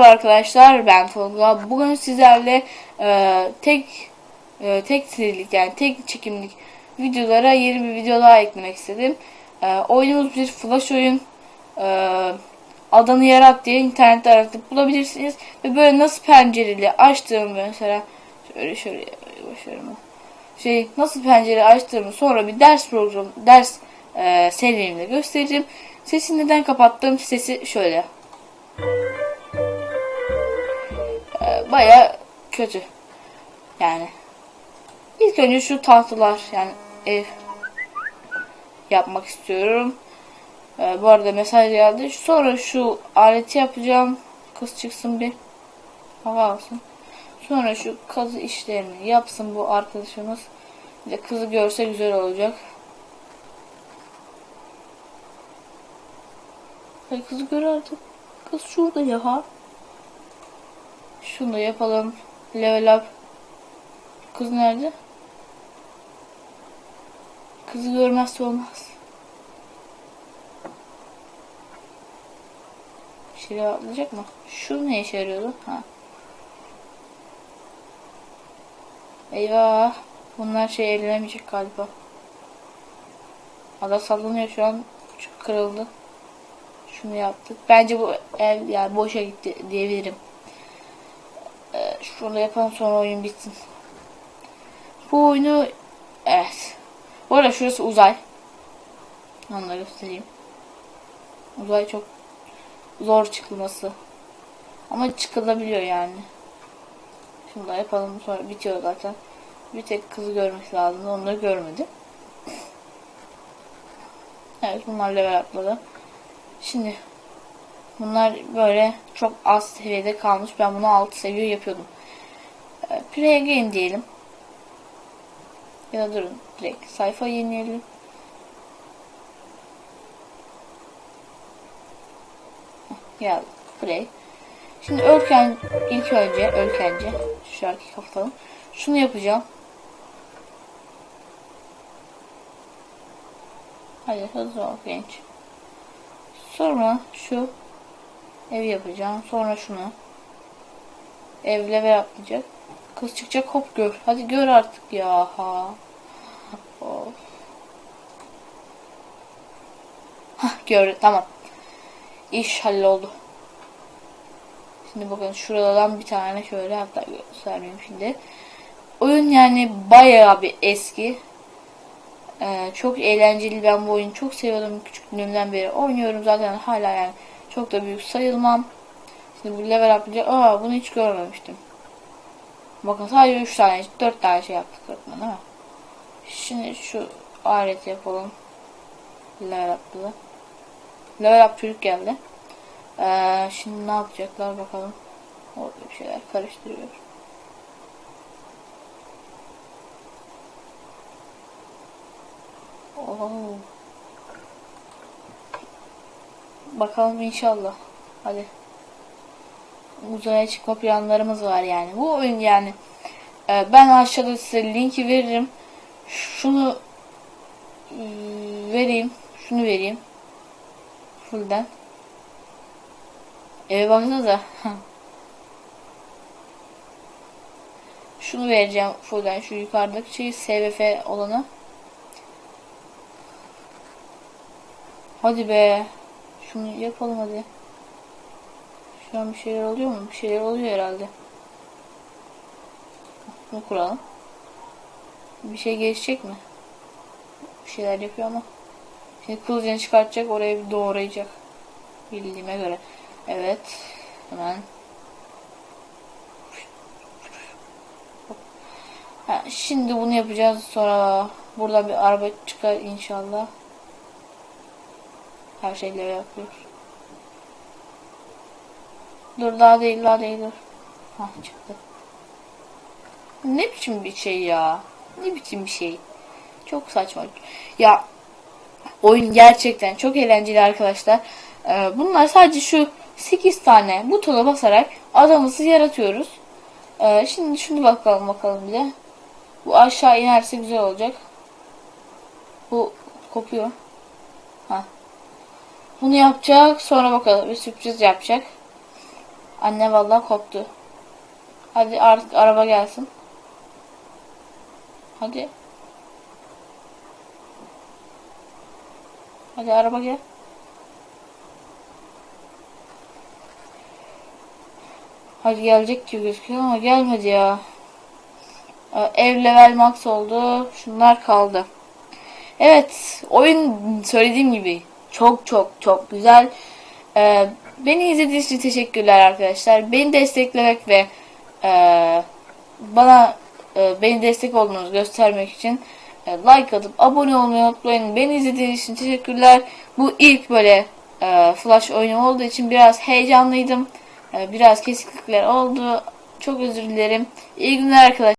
Merhaba arkadaşlar ben Tolga. Bugün sizlerle e, tek e, tek serilik yani tek çekimlik videolara yeni bir video daha eklemek istedim. E, oyunumuz bir flash oyun. E, adını yarat diye internette aratıp bulabilirsiniz. Ve böyle nasıl pencereli açtığımı mesela şöyle şöyle başarımı. Şey nasıl pencere açtığımı sonra bir ders program ders e, serimde göstereceğim. Sesi neden kapattım? Sesi şöyle. Baya kötü. Yani ilk önce şu tahtalar yani ev yapmak istiyorum. Ee, bu arada mesaj geldi. Sonra şu aleti yapacağım. Kız çıksın bir hava alsın. Sonra şu kazı işlerini yapsın bu arkadaşımız. Bir de kızı görse güzel olacak. Hayır kızı gör artık. Kız şurada ya. Şunu da yapalım. Level up. Kız nerede? Kızı görmezse olmaz. Şey atlayacak mı? Şu ne işe yarıyordu? Ha. Eyvah. Bunlar şey eğlenemeyecek galiba. Ada sallanıyor şu an. Çok kırıldı. Şunu yaptık. Bence bu ev yani boşa gitti diyebilirim. Şunu yapalım sonra oyun bitsin. Bu oyunu evet. Bu arada şurası uzay. Onları göstereyim. Uzay çok zor çıkılması. Ama çıkılabiliyor yani. Şunu da yapalım sonra bitiyor zaten. Bir tek kızı görmesi lazım. Onları görmedi. Evet bunlar level atladı. Şimdi Bunlar böyle çok az seviyede kalmış. Ben bunu 6 seviye yapıyordum. E, Play again diyelim. Ya da durun. Direkt sayfa yenileyelim. Ya play. Şimdi ölken ilk önce ölkence şu şarkıyı kapatalım. Şunu yapacağım. Hadi hızlı ol genç. Sonra şu Ev yapacağım. Sonra şunu. Evle ve yapmayacak. Kız çıkacak hop gör. Hadi gör artık ya. Ha. Of. Gördü. Tamam. İş halloldu. Şimdi bakın şuradan bir tane şöyle hatta göstermeyeyim şimdi. Oyun yani bayağı bir eski. Ee, çok eğlenceli. Ben bu oyunu çok seviyordum. Küçüklüğümden beri oynuyorum zaten hala yani çok da büyük sayılmam. Şimdi bu level yapınca aa bunu hiç görmemiştim. Bakın sadece 3 tane 4 tane şey yaptık öğretmen değil? Şimdi şu alet yapalım. Level up'lı. Level up çocuk geldi. Ee, şimdi ne yapacaklar bakalım. Orada bir şeyler karıştırıyor. Oo. Bakalım inşallah. Hadi. Uzaya çıkma planlarımız var yani. Bu oyun yani. Ee, ben aşağıda size linki veririm. Şunu ıı, vereyim. Şunu vereyim. Fullden. Eve baksanıza. Şunu vereceğim fullden. Şu yukarıdaki şey SVF olanı. Hadi be. Şunu yapalım hadi. Şu an bir şeyler oluyor mu? Bir şeyler oluyor herhalde. Bunu kuralım. Bir şey geçecek mi? Bir şeyler yapıyor ama. Şimdi kılıcını çıkartacak oraya bir doğrayacak. Bildiğime göre. Evet. Hemen. Ha, şimdi bunu yapacağız. Sonra burada bir araba çıkar inşallah. Her şeyleri yapıyor. Dur daha değil daha değil dur. Hah çıktı. Ne biçim bir şey ya? Ne biçim bir şey? Çok saçma. Ya oyun gerçekten çok eğlenceli arkadaşlar. Ee, bunlar sadece şu 8 tane butona basarak adamımızı yaratıyoruz. Ee, şimdi şunu bakalım bakalım bir de. Bu aşağı inerse güzel olacak. Bu kopuyor. Ha bunu yapacak. Sonra bakalım bir sürpriz yapacak. Anne vallahi koptu. Hadi artık araba gelsin. Hadi. Hadi araba gel. Hadi gelecek gibi gözüküyor ama gelmedi ya. Ee, Ev level max oldu. Şunlar kaldı. Evet, oyun söylediğim gibi çok çok çok güzel. Ee, beni izlediğiniz için teşekkürler arkadaşlar. Beni desteklemek ve e, bana e, beni destek olduğunuzu göstermek için e, like atıp abone olmayı unutmayın. Beni izlediğiniz için teşekkürler. Bu ilk böyle e, flash oyunu olduğu için biraz heyecanlıydım. E, biraz kesiklikler oldu. Çok özür dilerim. İyi günler arkadaşlar.